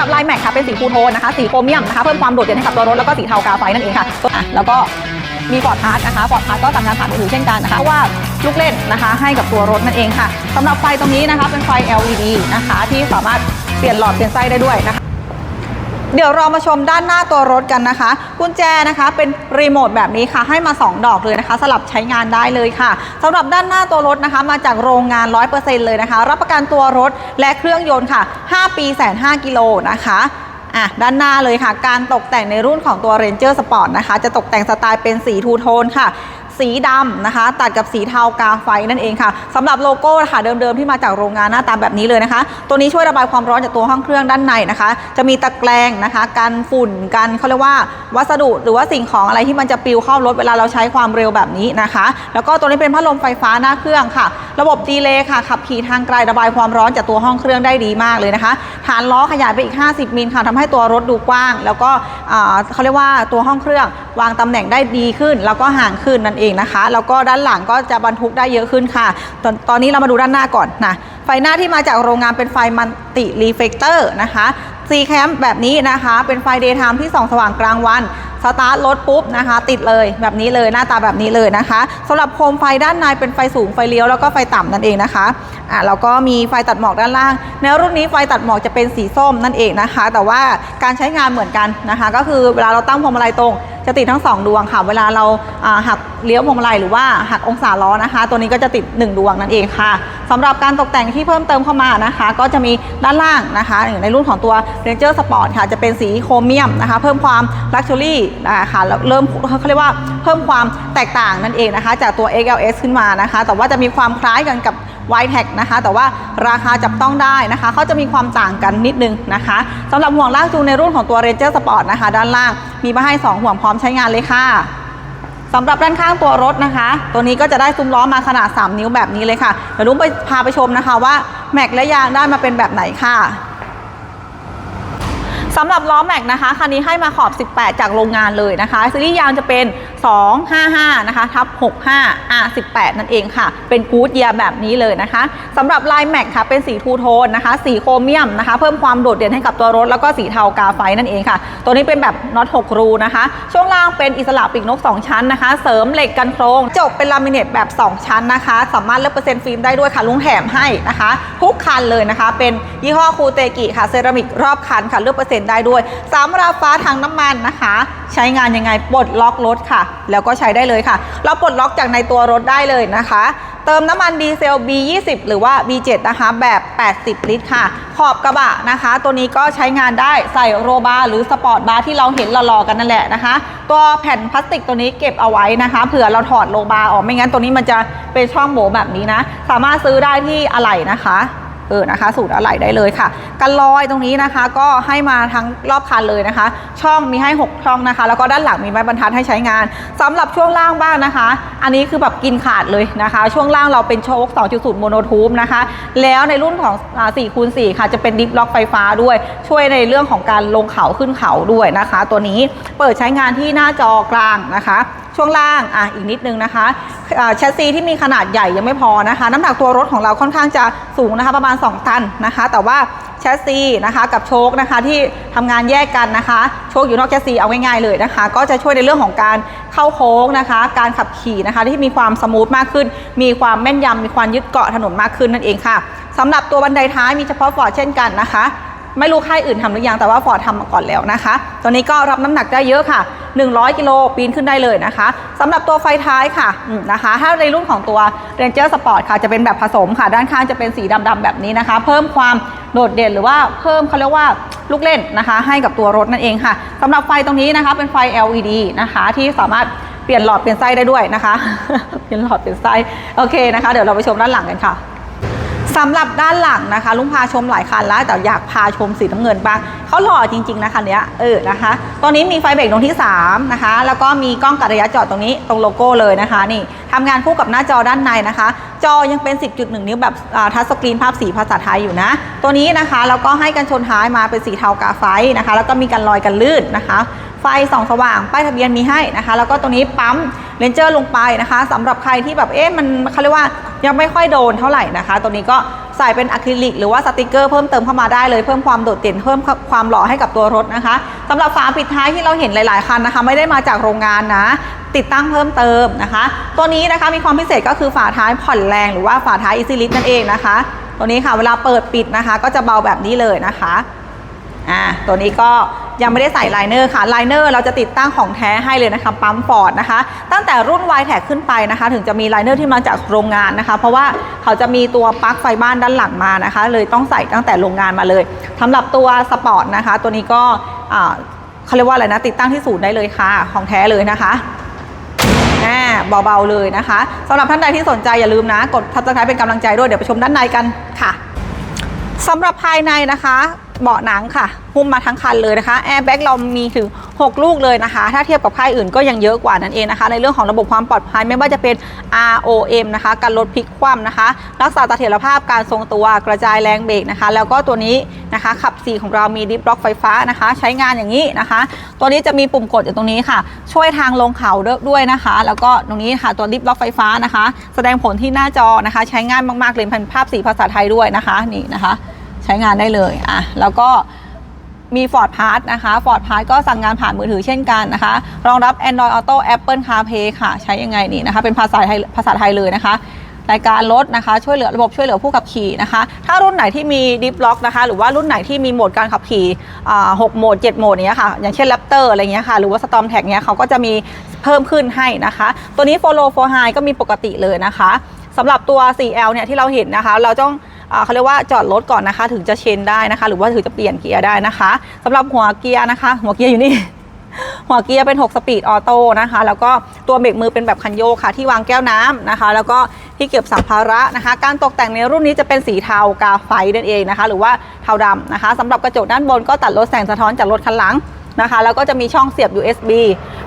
หรับลายแม็กค่ะเป็นสีฟูโทนนะคะสีโครเมียมนะคะเพิ่มความโดดเด่นให้กับตัวรถแล้วก็สีเทากาไฟนั่นเองค่ะอะแล้วก็มีฟอร์ดพาร์ทนะคะฟอร์ดพาร์ทก็ทำงานผ่านมือถือเช่นกันนะคะเพราะว่าลูกเล่นนะคะให้กับตัวรถนั่นเองค่ะสำหรับไฟตรงนี้นะคะเป็นไฟ LED นะคะที่สามารถเปลี่ยนหลอดเปลี่ยนไส้ได้ด้วยนะคะ เดี๋ยวเรามาชมด้านหน้าตัวรถกันนะคะ กุญแจนะคะเป็นรีโมทแบบนี้ค่ะให้มา 2 ดอกเลยนะคะ สลับใช้งานได้เลยค่ะสำหรับด้านหน้าตัวรถนะคะ มาจากโรงงาน 100%เลยนะคะ รับประกันตัวรถและเครื่องยนต์ค่ะ 5 ปีแสน5กิโลนะคะอะด้านหน้าเลยค่ะ การตกแต่งในรุ่นของตัว Ranger Sport นะคะ จะตกแต่งสไตล์เป็นสีทูโทนค่ะ สีดำนะคะ ตัดกับสีเทากาไฟนั่นเองค่ะสำหรับโลโก้ค่ะเดิมๆที่มาจากโรงงานหน้าตาแบบนี้เลยนะคะ ตัวนี้ช่วยระบายความร้อนจากตัวห้องเครื่องด้านในนะคะ จะมีตะแกรงนะคะกันฝุ่นกันเขาเรียกว่าวัสดุหรือว่าสิ่งของอะไรที่มันจะปลิวเข้ารถเวลาเราใช้ความเร็วแบบนี้นะคะ แล้วก็ตัวนี้เป็นพัดลมไฟฟ้าหน้าเครื่องค่ะ ระบบดีเลย์ค่ะขับขี่ทางไกลระบายความร้อนจากตัวห้องเครื่องได้ดีมากเลยนะคะ ฐานล้อขยายไปอีก 50 มิลค่ะทำให้ตัวรถดูกว้าง แล้วก็เขาเรียกว่าตัวห้องเครื่องวางตำแหน่งได้ดีขึ้น แล้วก็ห่างขึ้นนั่นเองนะคะ แล้วก็ด้านหลังก็จะบรรทุกได้เยอะขึ้นค่ะ ตอนตอนนี้เรามาดูด้านหน้าก่อนนะไฟหน้าที่มาจากโรงงานเป็นไฟมันติรีเฟกเตอร์นะคะซีแคมแบบนี้นะคะ เป็นไฟเดย์ไทม์ที่ส่องสว่างกลางวัน สตาร์ทรถปุ๊บนะคะ ติดเลยแบบนี้เลยหน้าตาแบบนี้เลยนะคะสำหรับโคมไฟด้านในเป็นไฟสูงไฟเลี้ยวแล้วก็ไฟต่ำนั่นเองนะคะ อะแล้วก็มีไฟตัดหมอกด้านล่างในรุ่นนี้ไฟตัดหมอกจะเป็นสีส้มนั่นเองนะคะ แต่ว่าการใช้งานเหมือนกันนะคะ ก็คือเวลาเราตั้งพวงมาลัยตรงจะติดทั้ง 2 ดวงค่ะ เวลาเราหักเลี้ยวพวงมาลัยหรือว่าหักองศาล้อนะคะ ตัวนี้ก็จะติด 1 ดวงนั่นเองค่ะสำหรับการตกแต่งที่เพิ่มเติมเข้ามานะคะ ก็จะมีด้านล่างนะคะอย่างในรุ่นของตัว Ranger Sport ค่ะ จะเป็นสีโครเมียมนะคะ เพิ่มความ Luxury นะคะแล้วเริ่มเขาเรียกว่าเพิ่มความแตกต่างนั่นเองนะคะ จากตัว XLS ขึ้นมานะคะ แต่ว่าจะมีความคล้ายกันกับ y t e c นะคะ แต่ว่าราคาจับต้องได้นะคะเขาจะมีความต่างกันนิดนึงนะคะสำหรับห่วงลากจูงในรุ่นของตัว Ranger Sport นะคะ ด้านล่างมีมาให้ 2 ห่วงพร้อมใช้งานเลยค่ะสำหรับด้านข้างตัวรถนะคะ ตัวนี้ก็จะได้ซุ้มล้อมาขนาด 3 นิ้วแบบนี้เลยค่ะเดี๋ยวลุงไปพาไปชมนะคะว่าแม็กและยางได้มาเป็นแบบไหนค่ะ สำหรับล้อแม็กนะคะคันนี้ให้มาขอบ 18 จากโรงงานเลยนะคะซีรีส์ยางจะเป็น 255 นะคะทับ 65 R18 นั่นเองค่ะ เป็นกู๊ดเยียร์แบบนี้เลยนะคะสำหรับลายแม็กค่ะเป็นสีทูโทนนะคะ สีโครเมียมนะคะ เพิ่มความโดดเด่นให้กับตัวรถ แล้วก็สีเทากาไฟนั่นเองค่ะ ตัวนี้เป็นแบบน็อต6รูนะคะ ช่วงล่างเป็นอิสระปีกนก 2 ชั้นนะคะ เสริมเหล็กกันโครงจบเป็นลามิเนตแบบ 2 ชั้นนะคะ สามารถเลือกเปอร์เซ็นต์ฟิล์มได้ด้วยค่ะลุงแถมให้นะคะทุกคันเลยนะคะ เป็นยี่ห้อคูเตกิค่ะเซรามิกรอบคันค่ะเลือกเปอร์เซ็นได้ด้วยสำหรับฟ้าทางน้ำมันนะคะ ใช้งานยังไงปลดล็อกรถค่ะ แล้วก็ใช้ได้เลยค่ะ เราปลดล็อกจากในตัวรถได้เลยนะคะเติมน้ำมันดีเซล B20 หรือว่า B7 นะคะ แบบ 80 ลิตรค่ะ ขอบกระบะนะคะ ตัวนี้ก็ใช้งานได้ใส่โรบาร์หรือสปอร์ตบาร์ที่เราเห็นหล่อๆกันนั่นแหละนะคะ ตัวแผ่นพลาสติกตัวนี้เก็บเอาไว้นะคะ เผื่อเราถอดโรบาร์ออกไม่งั้นตัวนี้มันจะเป็นช่องโหว่แบบนี้นะ สามารถซื้อได้ที่อะไหล่นะคะ เออนะคะ สูตรอะไหล่ได้เลยค่ะ กันลอยตรงนี้นะคะก็ให้มาทั้งรอบคันเลยนะคะ ช่องมีให้ 6 ช่องนะคะ แล้วก็ด้านหลังมีไม้บรรทัดให้ใช้งานสำหรับช่วงล่างบ้างนะคะ อันนี้คือแบบกินขาดเลยนะคะ ช่วงล่างเราเป็นโชค2.0โมโนทูบนะคะ แล้วในรุ่นของ4คูณ4ค่ะจะเป็นดิฟล็อกไฟฟ้าด้วย ช่วยในเรื่องของการลงเขาขึ้นเขาด้วยนะคะ ตัวนี้เปิดใช้งานที่หน้าจอกลางนะคะช่วงล่างอะอีกนิดนึงนะคะแชสซีที่มีขนาดใหญ่ยังไม่พอนะคะ น้ำหนักตัวรถของเราค่อนข้างจะสูงนะคะ ประมาณ2 ตันนะคะ แต่ว่าแชสซีนะคะกับโชคนะคะที่ทำงานแยกกันนะคะ โชคอยู่นอกแชสซีเอาง่ายๆเลยนะคะ ก็จะช่วยในเรื่องของการเข้าโค้งนะคะ การขับขี่นะคะที่มีความสมูทมากขึ้น มีความแม่นยำมีความยึดเกาะถนนมากขึ้นนั่นเองค่ะสำหรับตัวบันไดท้ายมีเฉพาะฟอร์ดเช่นกันนะคะ ไม่รู้ค่ายอื่นทำหรือยังแต่ว่าฟอร์ดทำมาก่อนแล้วนะคะ ตัวนี้ก็รับน้ำหนักได้เยอะค่ะ 100 กิโลปีนขึ้นได้เลยนะคะสำหรับตัวไฟท้ายค่ะนะคะ ถ้าในรุ่นของตัว Ranger Sport ค่ะจะเป็นแบบผสมค่ะ ด้านข้างจะเป็นสีดำๆแบบนี้นะคะ เพิ่มความโดดเด่นหรือว่าเพิ่มเขาเรียกว่าลูกเล่นนะคะ ให้กับตัวรถนั่นเองค่ะสำหรับไฟตรงนี้นะคะเป็นไฟ LED นะคะที่สามารถเปลี่ยนหลอดเปลี่ยนไส้ได้ด้วยนะคะ เปลี่ยนหลอดเปลี่ยนไส้โอเคนะคะ เดี๋ยวเราไปชมด้านหลังกันค่ะ สำหรับด้านหลังนะคะ ลุงพาชมหลายคันแล้วแต่อยากพาชมสีน้ำเงินบ้างเขาหล่อจริงๆนะคันเนี้ยเออนะคะตอนนี้มีไฟเบรกตรงที่3นะคะแล้วก็มีกล้องกัดระยะจอดตรงนี้ตรงโลโก้เลยนะคะนี่ทำงานคู่กับหน้าจอด้านในนะคะ จอยังเป็น 10.1 นิ้วแบบทัชสกรีนภาพสีภาษาไทยอยู่นะ ตัวนี้นะคะแล้วก็ให้กันชนท้ายมาเป็นสีเทากาไฟนะคะ แล้วก็มีกันลอยกันลื่นนะคะ ไฟส่องสว่าง ป้ายทะเบียนมีให้นะคะ แล้วก็ตัวนี้ปั๊มเลนเจอร์ลงไปนะคะสำหรับใครที่แบบเอ๊ะมันเขาเรียกว่ายังไม่ค่อยโดนเท่าไหร่นะคะตัวนี้ก็ใส่เป็นอะคริลิกหรือว่าสติกเกอร์เพิ่มเติมเข้ามาได้เลยเพิ่มความโดดเด่นเพิ่มความหล่อให้กับตัวรถนะคะสำหรับฝาปิดท้ายที่เราเห็นหลายๆคันนะคะ ไม่ได้มาจากโรงงานนะติดตั้งเพิ่มเติมนะคะ ตัวนี้นะคะมีความพิเศษก็คือฝาท้ายผ่อนแรงหรือว่าฝาท้ายอีซิลิสนั่นเองนะคะ ตัวนี้ค่ะเวลาเปิดปิดนะคะ ก็จะเบาแบบนี้เลยนะคะ อ่าตัวนี้ก็ยังไม่ได้ใส่ไลเนอร์ค่ะไลเนอร์เราจะติดตั้งของแท้ให้เลยนะคะปั๊มฟอร์ดนะคะ ตั้งแต่รุ่น y แท็ขึ้นไปนะคะ ถึงจะมีไลเนอร์ที่มาจากโรงงานนะคะ เพราะว่าเขาจะมีตัวปลั๊กไฟบ้านด้านหลังมานะคะ เลยต้องใส่ตั้งแต่โรงงานมาเลยสำหรับตัวสปอร์ตนะคะ ตัวนี้ก็อ่าเขาเรียกว่าอะไรนะติดตั้งที่ศูนย์ได้เลยค่ะ ของแท้เลยนะคะเบาๆเลยนะคะสำหรับท่านใดที่สนใจอย่าลืมนะ กดทับสไครป์เป็นกำลังใจด้วยเดี๋ยวไปชมด้านในกันค่ะสำหรับภายในนะคะ เบาะหนังค่ะหุ้มมาทั้งคันเลยนะคะแอร์แบ็กเรามีถึง 6 ลูกเลยนะคะ ถ้าเทียบกับค่ายอื่นก็ยังเยอะกว่านั่นเองนะคะ ในเรื่องของระบบความปลอดภัยไม่ว่าจะเป็น ROM นะคะการลดพลิกคว่ำนะคะ รักษาเสถียรภาพการทรงตัวกระจายแรงเบรกนะคะ แล้วก็ตัวนี้นะคะขับ 4 ของเรามีดิฟล็อกไฟฟ้านะคะ ใช้งานอย่างนี้นะคะ ตัวนี้จะมีปุ่มกดอยู่ตรงนี้ค่ะ ช่วยทางลงเขาด้วยนะคะ แล้วก็ตรงนี้ค่ะตัวดิฟล็อกไฟฟ้านะคะ แสดงผลที่หน้าจอนะคะ ใช้งายมากๆเลยเป็นภาพสีภาษาไทยด้วยนะคะนี่นะคะ ใช้งานได้เลยอะแล้วก็มี Ford Pass นะคะ Ford Pass ก็สั่งงานผ่านมือถือเช่นกันนะคะ รองรับ Android Auto Apple CarPlay ค่ะ ใช้ยังไงนี่นะคะ เป็นภาษาไทยภาษาไทยเลยนะคะรายการรถนะคะ ช่วยเหลือระบบช่วยเหลือผู้ขับขี่นะคะ ถ้ารุ่นไหนที่มี Deep Lock นะคะ หรือว่ารุ่นไหนที่มีโหมดการขับขี่อ่า6โหมด 7 โหมดเนี้ยค่ะ อย่างเช่น Raptor อะไรเงี้ยค่ะ หรือว่า Storm Tag เนี้ยเขาก็จะมีเพิ่มขึ้นให้นะคะ ตัวนี้ Follow for High ก็มีปกติเลยนะคะสำหรับตัว 4L เนี่ยที่เราเห็นนะคะ เราต้อง เขาเรียกว่าจอดรถก่อนนะคะ ถึงจะเชนได้นะคะ หรือว่าถึงจะเปลี่ยนเกียร์ได้นะคะสำหรับหัวเกียร์นะคะ หัวเกียร์อยู่นี่หัวเกียร์เป็น 6 สปีดออโต้นะคะ แล้วก็ตัวเบรกมือเป็นแบบคันโยกค่ะ ที่วางแก้วน้ำนะคะ แล้วก็ที่เก็บสัมภาระนะคะ การตกแต่งในรุ่นนี้จะเป็นสีเทากาไฟนั่นเองนะคะ หรือว่าเทาดำนะคะสำหรับกระจกด้านบนก็ตัดลดแสงสะท้อนจากรถคันหลังนะคะ แล้วก็จะมีช่องเสียบ USB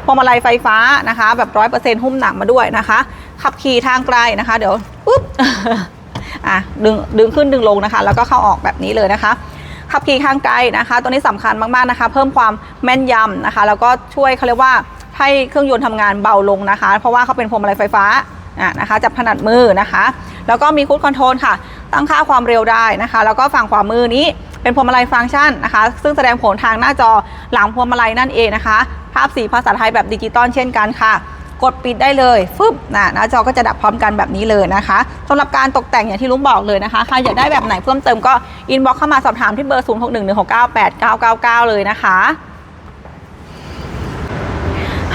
พวงมาลัยไฟฟ้านะคะ แบบร้อยเปอร์เซ็นต์หุ้มหนังมาด้วยนะคะ ขับขี่ทางไกลนะคะ เดี๋ยวปุ๊บ อะดึงดึงขึ้นดึงลงนะคะ แล้วก็เข้าออกแบบนี้เลยนะคะขับขี่ทางไกลนะคะ ตัวนี้สำคัญมากๆนะคะ เพิ่มความแม่นยำนะคะ แล้วก็ช่วยเขาเรียกว่าให้เครื่องยนต์ทำงานเบาลงนะคะ เพราะว่าเขาเป็นพวงมาลัยไฟฟ้าอะนะคะจับถนัดมือนะคะ แล้วก็มีคูดคอนโทรลค่ะ ตั้งค่าความเร็วได้นะคะ แล้วก็ฝั่งขวามือนี้เป็นพวงมาลัยฟังก์ชันนะคะ ซึ่งแสดงผลทางหน้าจอหลังพวงมาลัยนั่นเองนะคะ ภาพสีภาษาไทยแบบดิจิตอลเช่นกันค่ะ กดปิดได้เลยฟึบนะหน้าจอก็จะดับพร้อมกันแบบนี้เลยนะคะสำหรับการตกแต่งอย่างที่ลุงบอกเลยนะคะใครอยากได้แบบไหนเพิ่มเติมก็อินบ็อกเข้ามาสอบถามที่เบอร์0611698999 เลยนะคะ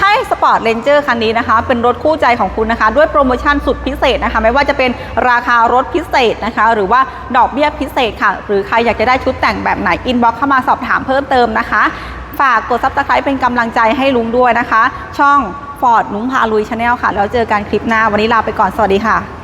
ให้สปอร์ตเลนเจอร์คันนี้นะคะ เป็นรถคู่ใจของคุณนะคะ ด้วยโปรโมชั่นสุดพิเศษนะคะ ไม่ว่าจะเป็นราคารถพิเศษนะคะ หรือว่าดอกเบี้ยพิเศษค่ะ หรือใครอยากจะได้ชุดแต่งแบบไหนอินบ็อกเข้ามาสอบถามเพิ่มเติมนะคะ ฝากกดซับสไครป์เป็นกำลังใจให้ลุงด้วยนะคะ ช่อง ฟอร์ดลุงพาลุยชาแนลค่ะ แล้วเจอกันคลิปหน้าวันนี้ลาไปก่อนสวัสดีค่ะ